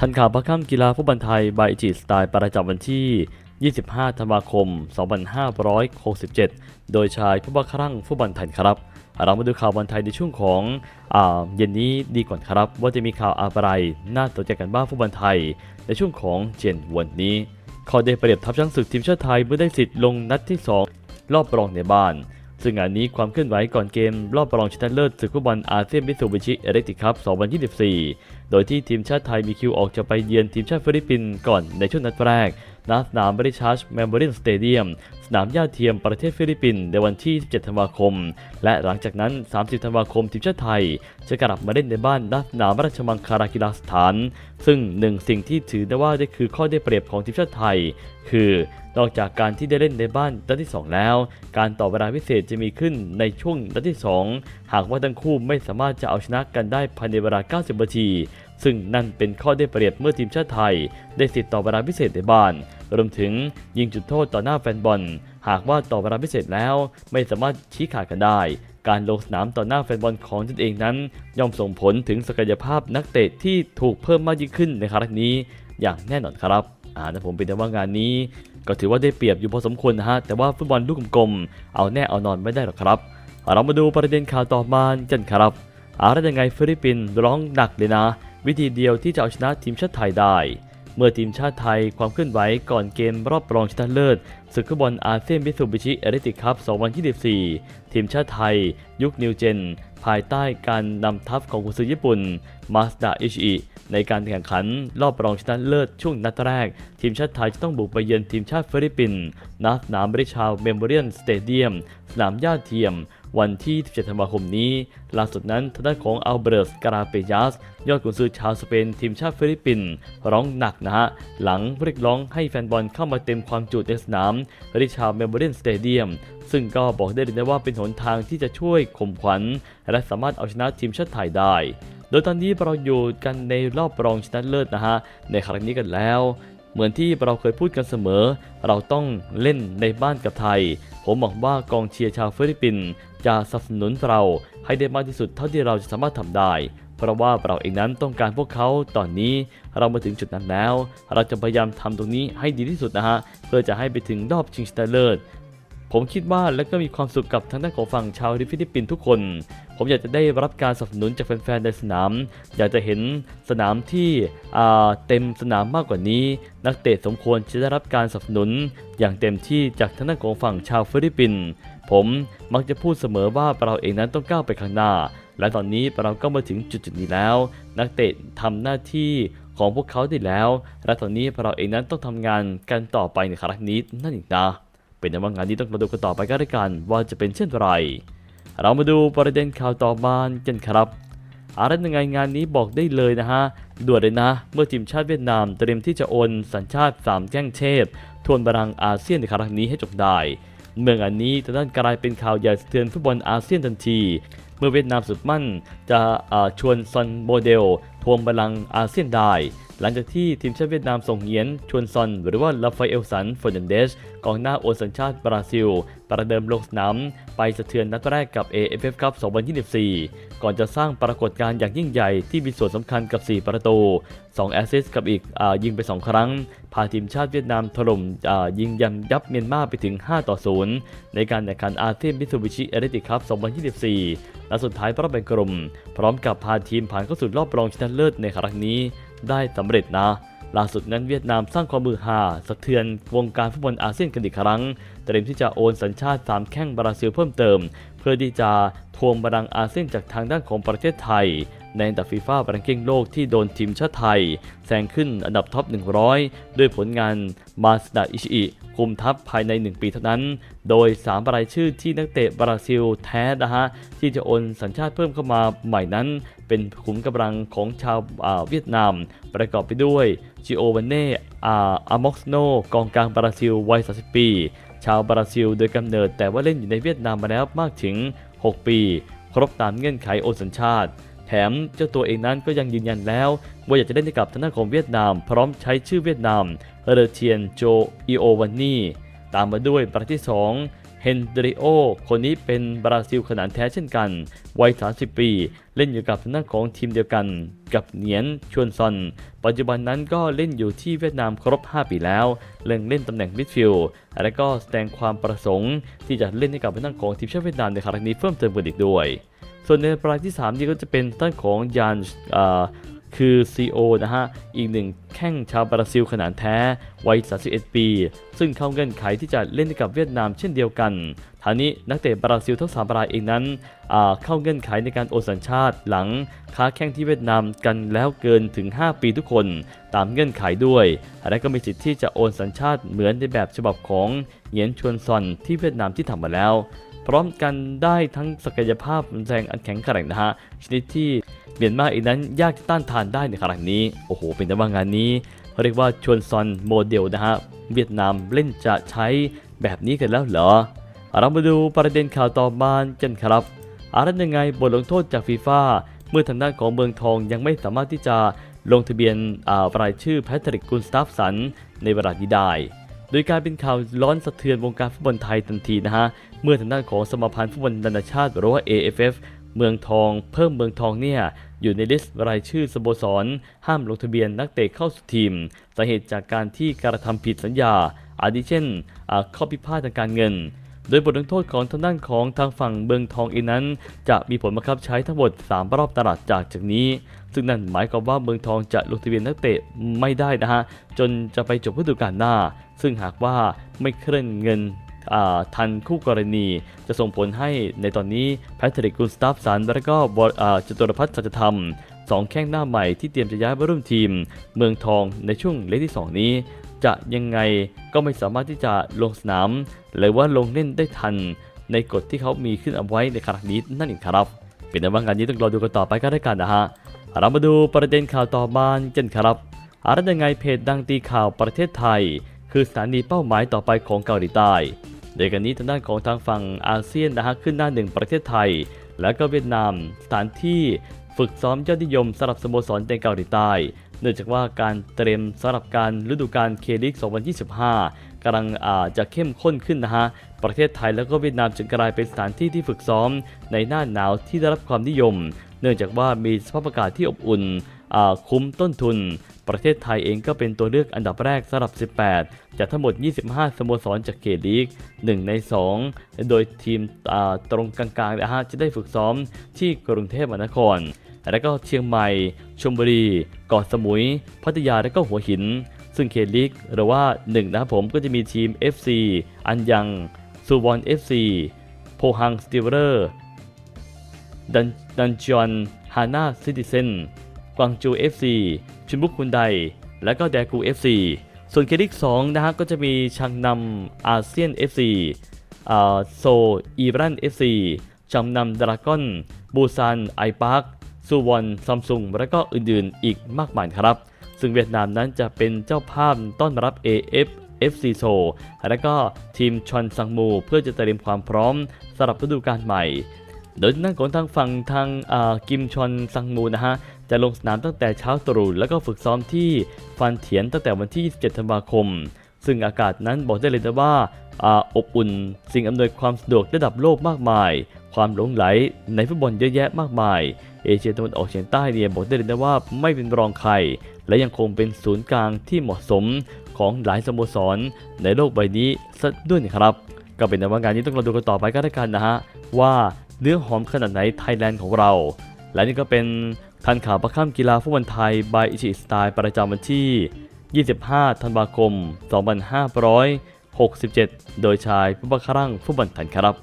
ทันข่าวประค่ำกีฬาฟุตบอลไทยบายจิสไตล์ประจำวันที่ 25 ธันวาคม 2567 โดยชายผู้บังครั่งฟุตบอลไทยครับ เรามาดูข่าวบอลไทยในช่วงของอาเย็นนี้ดีก่อนครับ ว่าจะมีข่าวอะไรน่าสนใจกันบ้างฟุตบอลไทย ในช่วงของเจนวันนี้ขอได้เปรียบทัพช้างศึกทีมชาติไทยเมื่อได้สิทธิ์ลงนัดที่ 2 รอบรองในบ้าน ซึ่งงานนี้ความเคลื่อนไหวก่อนเกม รอบรองชนะเลิศศึกฟุตบอลอาเซียนมิตซูบิชิเอเล็กติคัพ2024 โดยที่ทีมชาติไทยมีคิวออกจะไปเยือนทีมชาติฟิลิปปินส์ก่อนในช่วงนัดแรก ณสนามบริชาร์จแมมโบเรียนสเตเดียมสนามหญ้าเทียมประเทศฟิลิปปินส์ในวันที่ 17 ธันวาคม และหลังจากนั้น 30 ธันวาคมทีมชาติไทย จะกลับมาเล่นในบ้านณสนามราชมังคลากีฬาสถาน ซึ่งหนึ่งสิ่งที่ถือได้ว่าได้คือข้อได้เปรียบของทีมชาติไทย คือนอกจากการที่ได้เล่นในบ้านนัดที่ 2 แล้ว การต่อเวลาพิเศษจะมีขึ้นในช่วงนัดที่ 2 หากว่าทั้งคู่ไม่สามารถจะเอาชนะกันได้ภายในเวลา 90 นาที ซึ่งนั่นเป็นข้อได้เปรียบเมื่อทีมชาติไทย ได้สิทธิ์ต่อเวลาพิเศษในบ้าน รวมถึงยิงจุดโทษต่อหน้าแฟนบอล หากว่าต่อเวลาพิเศษแล้ว ไม่สามารถชี้ขาดกันได้ การลงสนามต่อหน้าแฟนบอลของตนเองนั้น ย่อมส่งผลถึงศักยภาพนักเตะที่ถูกเพิ่มมากยิ่งขึ้นในครั้งนี้ อย่างแน่นอนครับอ่านะผมเป็นแต่ว่างานนี้ ก็ถือว่าได้เปรียบอยู่พอสมควรนะฮะแต่ว่าฟุตบอลลูกกลมๆเอาแน่เอานอนไม่ได้หรอกครับเรามาดูประเด็นข่าวต่อมากันครับอะไรยังไงฟิลิปปินส์ร้องหนักเลยนะ วิธีเดียวที่จะเอาชนะทีมชาติไทยได้ เมื่อทีมชาติไทยความเคลื่อนไหวก่อนเกมรอบรองชนะเลิศศึกฟุตบอลอาเซียนมิตซูบิชิเอเล็กติคัพ 2024 ทีมชาติไทย ยุคนิวเจน ภายใต้การนำทัพของกุซือญี่ปุ่นมาสดาอิชิในการแข่งขันรอบรองชนะเลิศช่วงนัดแรก ทีมชาติไทยจะต้องบุกไปเยือนทีมชาติฟิลิปปินส์ณสนามบริชาวเมมโมเรียนสเตเดียม สนามหญ้าเทียม วันที่ 17 ธันวาคมนี้ ล่าสุดนั้นทางด้านของอัลเบร์สกาลาเปยัส ยอดกุนซือชาวสเปนทีมชาติฟิลิปปินส์ร้องหนักนะฮะ หลังเรียกร้องให้แฟนบอลเข้ามาเต็มความจุในสนามริชาวเมมโมเรียนสเตเดียมซึ่งก็บอกได้เลยนะว่าเป็นหนทางที่จะช่วยข่มขวัญ และสามารถเอาชนะทีมชาติไทยได้โดยตอนนี้เราอยู่กันในรอบรองชนะเลิศนะฮะ ในครั้งนี้กันแล้ว เหมือนที่เราเคยพูดกันเสมอ เราต้องเล่นในบ้านกับไทย ผมหวังว่ากองเชียร์ชาวฟิลิปปินส์ จะสนับสนุนเราให้ได้มากที่สุดเท่าที่เราจะสามารถทำได้ เพราะว่าเราเองนั้นต้องการพวกเขาตอนนี้เรามาถึงจุดนั้นแล้ว เราจะพยายามทำตรงนี้ให้ดีที่สุดนะฮะเพื่อจะให้ไปถึงรอบชิงชนะเลิศ ผมคิดว่าและก็มีความสุขกับทางด้านของฝั่งชาวฟิลิปปินส์ทุกคน ผมอยากจะได้รับการสนับสนุนจากแฟนๆในสนาม อยากจะเห็นสนามที่อ่าเต็มสนามมากกว่านี้ นักเตะสมควรจะได้รับการสนับสนุน อย่างเต็มที่จากทางด้านของฝั่งชาวฟิลิปปินส์ผมมักจะพูดเสมอว่าเราเองนั้นต้องก้าวไปข้างหน้า และตอนนี้เราก็มาถึงจุดๆนี้แล้ว นักเตะทำหน้าที่ของพวกเขาได้แล้ว และตอนนี้เราเองนั้นต้องทำงานกันต่อไปในครั้งนี้นั่นเองนะ เป็นในว่างานนี้ต้องมาดูกันต่อไปกันด้วยกัน ว่าจะเป็นเช่นไร เรามาดูประเด็นข่าวต่อมากันครับอะไรยังไงงานนี้บอกได้เลยนะฮะด่วนเลยนะ เมื่อทีมชาติเวียดนามเตรียมที่จะโอนสัญชาติสามแจ้งเทพทวนบรังอาเซียนในครั้งนี้ให้จบได้ เมืองอันนี้จะด้านกลายเป็นข่าวใหญ่สะเทือนฟุตบอลอาเซียนทันที เมื่อเวียดนามสุดมั่นจะชวนซอนโมเดลทวงบาลังอาเซียนได้ หลังจากที่ทีมชาติเวียดนามส่งเหียน ชวนซอน หรือว่าลาฟาเอลสันฟอร์นันเดสกองหน้าโอนสัญชาติบราซิล ประเดิมลงสนามไปสะเทือนนัดแรกกับ AFF Cup 2024 ก่อนจะสร้างปรากฏการณ์อย่างยิ่งใหญ่ที่มีส่วนสำคัญกับ 4 ประตู 2 แอสซิสต์กับอีกอยิงไป 2 ครั้ง พาทีมชาติเวียดนามถล่มอ่ายิงยันยับเมียนมาไปถึง 5 ต่อ 0 ในการแข่งขันอาเซียนมิตซูบิชิเอเ t ติคัพ2024และสุดท้ายรอบแบ่งกลุ่มพร้อมกับพาทีมผ่านเข้าสู่รอบรองชนะเลิศในครั้งนี้ ได้สำเร็จนะ ล่าสุดนั้นเวียดนามสร้างความมือหาสะเทือนวงการฟุตบอลอาเซียนกันอีกครั้ง เตรียมที่จะโอนสัญชาติ 3 แข้งบราซิลเพิ่มเติม เพื่อที่จะทวงบาลังก์อาเซียนจากทางด้านของประเทศไทย ในอันดับฟีฟ่าแรงกิ้งโลกที่โดนทีมชาติไทยแซงขึ้นอันดับท็อป 100 ด้วยผลงานมาสดาอิชิอิคุมทัพภายใน 1 ปีเท่านั้น โดย 3 รายชื่อที่นักเตะบราซิลแท้นะฮะ ที่จะโอนสัญชาติเพิ่มเข้ามาใหม่นั้น เป็นขุมกำลังของชาวอ่าเวียดนาม ประกอบไปด้วยจิโอวันเน่อาอาม็อกโน กองกลางบราซิลวัย 30 ปี ชาวบราซิลโดยกำเนิดแต่ว่าเล่นอยู่ในเวียดนามมาแล้วมากถึง 6 ปี ครบตามเงื่อนไขโอนสัญชาติ แถมเจ้าตัวเองนั้นก็ยังยืนยันแล้ว ว่าอยากจะเล่นให้กับทางด้านของเวียดนาม พร้อมใช้ชื่อเวียดนามเรเทียนโจอิโอวันนีตามมาด้วยประเทศที่ 2 เฮนดริโอ คนนี้เป็นบราซิลขนาดแท้เช่นกัน วัย 30 ปี เล่นอยู่กับทางด้านของทีมเดียวกัน กับเหนียนชวนซอน ปัจจุบันนั้นก็เล่นอยู่ที่เวียดนามครบ 5 ปีแล้ว เล่นเล่นตำแหน่งมิดฟิลด์และก็แสดงความประสงค์ ที่จะเล่นให้กับทางด้านของทีมชาติเวียดนามในครั้งนี้เพิ่มเติมกันอีกด้วย ส่วนในรายที่3นี่ก็จะเป็นด้านของยานคือ CO นะฮะ อีกหนึ่งแข้งชาวบราซิลขนาดแท้ วัย 31 ปี ซึ่งเข้าเงื่อนไขที่จะเล่นกับเวียดนามเช่นเดียวกันทานี้นักเตะบราซิลทั้งสามรายเองนั้น เข้าเงื่อนไขในการโอนสัญชาติหลังค้าแข้งที่เวียดนามกันแล้วเกินถึง 5 ปีทุกคนตามเงื่อนไขด้วย และก็มีสิทธิ์ที่จะโอนสัญชาติเหมือนในแบบฉบับของเหงียนชวนซอนที่เวียดนามที่ทำมาแล้ว พร้อมกันได้ทั้งศักยภาพแรงอันแข็งแกร่งนะฮะชนิดที่เมียนมาเองนั้นยากจะต้านทานได้ในครั้งนี้ โอ้โห เป็นแต่ว่างานนี้เขาเรียกว่าชวนซอนโมเดลนะฮะ เวียดนามเล่นจะใช้แบบนี้กันแล้วเหรอ เรามาดูประเด็นข่าวต่อมากันครับอะไรยังไงบทลงโทษจากฟีฟ่าเมื่อทางด้านของเมืองทองยังไม่สามารถที่จะลงทะเบียนอ่ารายชื่อแพทริกกุนสตาฟสันในเวลานี้ได้ โดยการเป็นข่าวร้อนสะเทือนวงการฟุตบอลไทยทันทีนะฮะ เมื่อทางด้านของสมาพันธ์ฟุตบอลนานาชาติหรือว่า AFF เมืองทองเพิ่มเมืองทองเนี่ยอยู่ในลิสต์รายชื่อสโมสร ห้ามลงทะเบียนนักเตะเข้าสู่ทีมสาเหตุจากการที่กระทำผิดสัญญา อาทิเช่นอ่าข้อพิพาททางการเงิน โดยบทลงโทษของทางด้านของทางฝั่งเมืองทองเองนั้น จะมีผลบังคับใช้ทั้งหมด 3 รอบตลาดจากจากนี้ ซึ่งนั่นหมายความว่าเมืองทองจะลงทะเบียนนักเตะไม่ได้นะฮะ จนจะไปจบฤดูกาลหน้า ซึ่งหากว่าไม่เคลื่อนเงินทันคู่กรณีจะส่งผลให้ในตอนนี้แพทริกกุนสตาฟสันและก็จตุรพัฒน์สัจธรรมสองแข้งหน้าใหม่ที่เตรียมจะย้ายมาร่วมทีม เมืองทองในช่วงเลกที่ 2 นี้ จะยังไงก็ไม่สามารถที่จะลงสนาม หรือว่าลงเล่นได้ทัน ในกฎที่เขามีขึ้นเอาไว้ในครั้งนี้นั่นเองครับ เป็นในว่างานนี้ต้องรอดูกันต่อไปก็ได้กันนะฮะ เรามาดูประเด็นข่าวต่อมากันครับอะไรยังไงเพจดังตีข่าวประเทศไทย คือสถานีเป้าหมายต่อไปของเกาหลีใต้โดยกันนี้ทางด้านของทางฝั่งอาเซียนนะฮะขึ้นหน้าหนึ่งประเทศไทย และก็เวียดนามสถานที่ฝึกซ้อมยอดนิยมสำหรับสโมสรในเกาหลีใต้เนื่องจากว่าการเตรียมสำหรับการฤดูกาลเคลิก2025กำลังอาจะเข้มข้นขึ้นนะฮะ ประเทศไทยแล้วก็เวียดนามจึงกลายเป็นสถานที่ที่ฝึกซ้อมในหน้าหนาวที่ได้รับความนิยม เนื่องจากว่ามีสภาพอากาศที่อบอุ่นคุ้มต้นทุน ประเทศไทยเองก็เป็นตัวเลือกอันดับแรกสำหรับ 18 จากทั้งหมด 25 สโมสรจากเกลีก 1 ใน 2 โดยทีมตรงกลางๆนะฮะจะได้ฝึกซ้อมที่กรุงเทพมหานคร แล้วก็เชียงใหม่ชลบุรีเกาะสมุย พัทยาและก็หัวหิน ซึ่งเคลิกหรือว่า 1 นะครับผมก็จะมีทีม FC อันยังซูวอน FC โพฮังสติเวอร์ ดันดันจอนฮาน่าซิติเซนกวางจู FC ชุนบุกคุนได และก็แดกู FC ส่วนเคลิก2นะฮะก็จะมีชังนำอาเซียน FC อ่าโซอีรัน FC ชังนำดราก้อนบูซานไอพาร์คซูวอนซัมซุงและก็อื่นๆ อีกมากมายครับ ซึ่งเวียดนามนั้นจะเป็นเจ้าภาพต้อนรับ AF FC โซและก็ทีมชอนซังมู เพื่อจะเตรียมความพร้อมสำหรับฤดูกาลใหม่ โดยนั่งของทางฝั่งทางกิมชอนซังมูนะฮะจะลงสนามตั้งแต่เช้าตรู่แล้วก็ฝึกซ้อมที่ฟันเถียนตั้งแต่วันที่ 27 ธันวาคม ซึ่งอากาศนั้นบอกได้เลยนะว่าอาอบอุ่นสิ่งอำนวยความสะดวกระดับโลกมากมาย ความหลงไหลในฟุตบอลเยอะแยะมากมาย เอเชียตะวันออกเฉียงใต้เนี่ยบอกได้เลยนะว่าไม่เป็นรองใคร และยังคงเป็นศูนย์กลางที่เหมาะสมของหลายสโมสร ในโลกใบนี้ซะด้วยนะครับ ก็เป็นในว่างานนี้ต้องรอดูกันต่อไปก็แล้วกันนะฮะว่า เนื้อหอมขนาดไหนไทยแลนด์ของเรา และนี่ก็เป็นทันข่าวประค่ำกีฬาฟุตบอลไทยบายอิชิสไตล์ประจำวันที่ 25 ธันวาคม 2567 โดยชายผู้บังคับร่างฟุตบอลไทยครับ